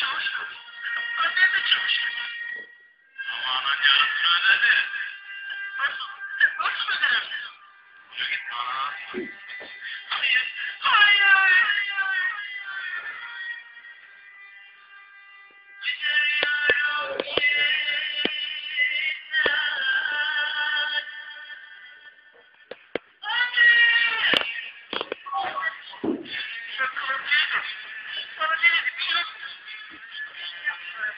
çalışmadı. Annem de çalışmadı. Aman annem söyledi. Nasıl? Nasıl öderim? Yürü git bana. Hayır, hayır, hayır.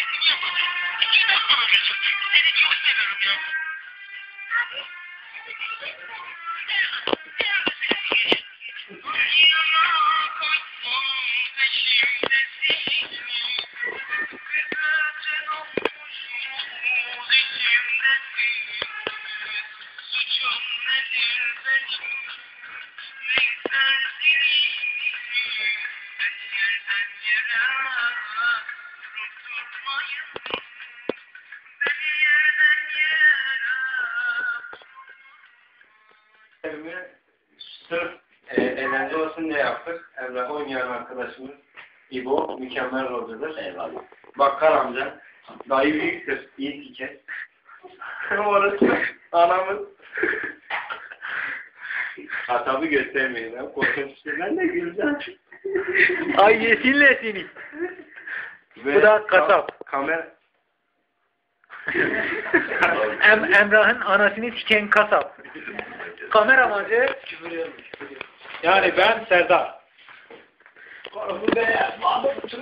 Belki niye yapamıyorum? Niye ben yapamıyorum? Seni çok seviyorum ya. Abi. Sırf e, eğlence olsun diye yaptık. Emrah oynayan arkadaşımız İbo mükemmel roldedir. Eyvallah. Bakkal amca dayı büyüktür. İyi diker. Orası anamın Hatabı göstermeyin. Ben korkunçtu. Ben de güleceğim. Ay yesinle seni. Bu da kasap. Kamera Em Emrah'ın anasını siken kasap. Kameramacı. Yani ben Serdar. Bu be, mahmut